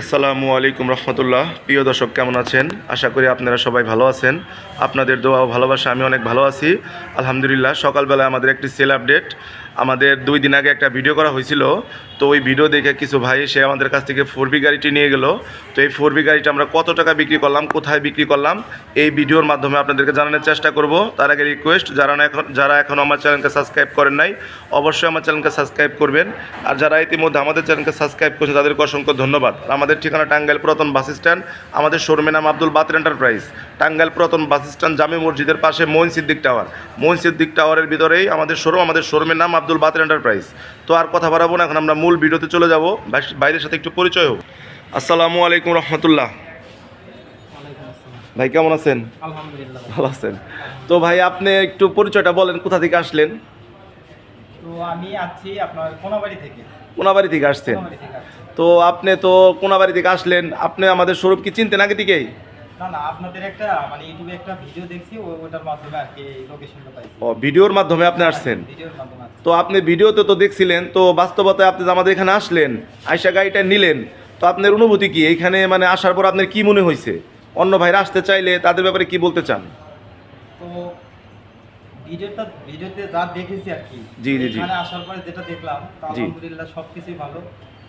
আসসালামু আলাইকুম রহমতুল্লাহ। প্রিয় দর্শক, কেমন আছেন? আশা করি আপনারা সবাই ভালো আছেন। আপনাদের দোয়া ও ভালোবাসা, আমি অনেক ভালো আছি। আলহামদুলিল্লাহ সকালবেলা আমাদের একটি সেল আপডেট। আমাদের দুই দিন আগে একটা ভিডিও করা হয়েছিল। তো ওই ভিডিও দেখে কিছু ভাই সে আমাদের কাছ থেকে ফোর বি গাড়িটি নিয়ে গেল। তো এই ফোর বি গাড়িটা আমরা কত টাকা বিক্রি করলাম, কোথায় বিক্রি করলাম, এই ভিডিওর মাধ্যমে আপনাদেরকে জানানোর চেষ্টা করব। তার আগে রিকোয়েস্ট যারা না এখন যারা এখনও আমার চ্যানেলকে সাবস্ক্রাইব করেন নাই, অবশ্যই আমার চ্যানেলকে সাবস্ক্রাইব করবেন। আর যারা ইতিমধ্যে আমাদের চ্যানেলকে সাবস্ক্রাইব করেছে তাদেরকে অসংখ্য ধন্যবাদ। আমাদের ঠিকানা টাঙ্গাইল পুরাতন বাস স্ট্যান্ড, আমাদের শোরুমের নাম আব্দুল বাতির এন্টারপ্রাইজ টাঙ্গাইল পুরাতন বাস স্ট্যান্ড জামে মসজিদের পাশে মোহন সিদ্দিক টাওয়ার। মোহন সিদ্দিক টাওয়ারের ভিতরেই আমাদের শোরুম আমাদের শোরুমের নাম আব্দুল বাতির এন্টারপ্রাইজ। তো আর কথা বাড়াবো না এখন আমরা মূল ভিডিওতে চলে যাব। বাইরের সাথে একটু পরিচয় হোক। আসসালামু আলাইকুম রহমতুল্লাহ। ভাই কেমন আছেন? আলহামদুলিল্লাহ। ভালো আছেন। তো ভাই আপনি একটু পরিচয়টা বলেন কোথা থেকে আসলেন? তো আমি আছি আপনার কোনাবাড়ি থেকে। কোনাবাড়ি থেকে আসছেন। কোনাবাড়ি থেকে আছি তো আপনি তো কোনাবাড়ি থেকে আসলেন আপনি আমাদের স্বরূপ কি চিনতেন আগে থেকেই? না না আপনাদের একটা মানে ইউটিউবে একটা ভিডিও দেখছি ও- ওটার মাধ্যমে আর কি লোকেশনটা পাইছি। ও ভিডিওর মাধ্যমে আপনি আসছেন? ভিডিওর মাধ্যমে তো আপনি ভিডিওতে তো দেখছিলেন তো বাস্তবতায় আপনি আমাদের এখানে আসলেন আয়সা গাড়িটা নিলেন তো আপনার অনুভূতি কি? এইখানে মানে আসার পর আপনার কি মনে হয়েছে? অন্য ভাইরা আসতে চাইলে তাদের ব্যাপারে কি বলতে চান? তো ভিডিওটা ভিডিওতে যা দেখেছি আর কি জি, জি, জি। এখানে আসার পরে যেটা দেখলাম তা আলহামদুলিল্লাহ ভালো।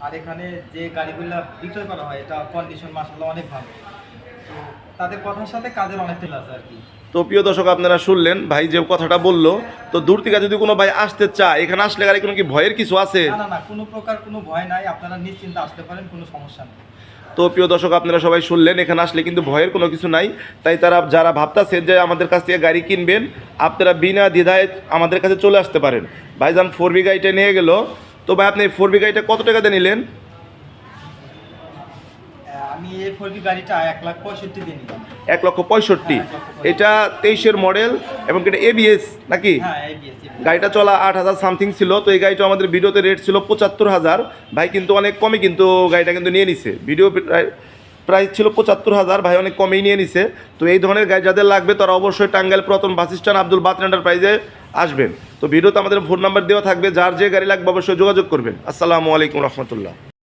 আর এখানে যে গাড়িগুলো বিক্রয় করা হয় এটা কন্ডিশন মাসাল্লাহ অনেক ভালো। তাদের কথার সাথে কাজের অনেক মিল আছে আর কি। তো প্রিয় দর্শক আপনারা শুনলেন ভাই যে কথাটা বলল তো দূর থেকে যদি কোনো ভাই আসতে চায় এখানে আসলে গাড়ি কোনো কি ভয়ের কিছু আছে? না না না কোনো প্রকার কোনো ভয় নাই আপনারা নিশ্চিন্তে আসতে পারেন কোনো সমস্যা নেই। তো প্রিয় দর্শক আপনারা সবাই শুনলেন এখানে আসলে কিন্তু ভয়ের কোনো কিছু নাই। তাই তারা যারা ভাবতাছে যে আমাদের কাছ থেকে গাড়ি কিনবেন আপনারা বিনা দ্বিধায় আমাদের কাছে চলে আসতে পারেন। ভাইজান ফোর বি গাড়িটা নিয়ে গেল। তো ভাই আপনি ফোর বি গাড়িটা কত টাকাতে নিলেন? আহ, আমি এই গাড়িটা এক লাখ পঁয়ষট্টি দিয়ে এক লক্ষ পঁয়ষট্টি। হ্যাঁ, এক লক্ষ পঁয়ষট্টি। এটা তেইশের মডেল এবং এটা এবিএস নাকি? হ্যাঁ গাড়িটা চলা আট হাজার সামথিং ছিল তো এই গাড়িটা আমাদের ভিডিওতে রেট ছিল পঁচাত্তর হাজার। ভাই কিন্তু অনেক কমে কিন্তু গাড়িটা কিন্তু নিয়ে নিছে। ভিডিও প্রাইস ছিল পঁচাত্তর হাজার ভাই অনেক কমেই নিয়ে নিছে। তো এই ধরনের গাড়ি যাদের লাগবে তারা অবশ্যই টাঙ্গাইল প্রথম বাস স্ট্যান্ড আব্দুল বাত এন্টারপ্রাইজে আসবেন। তো ভিডিওতে আমাদের ফোন নাম্বার দেওয়া থাকবে যার যে গাড়ি লাগবে অবশ্যই যোগাযোগ করবেন। আসসালামু আলাইকুম রহমতুল্লাহ।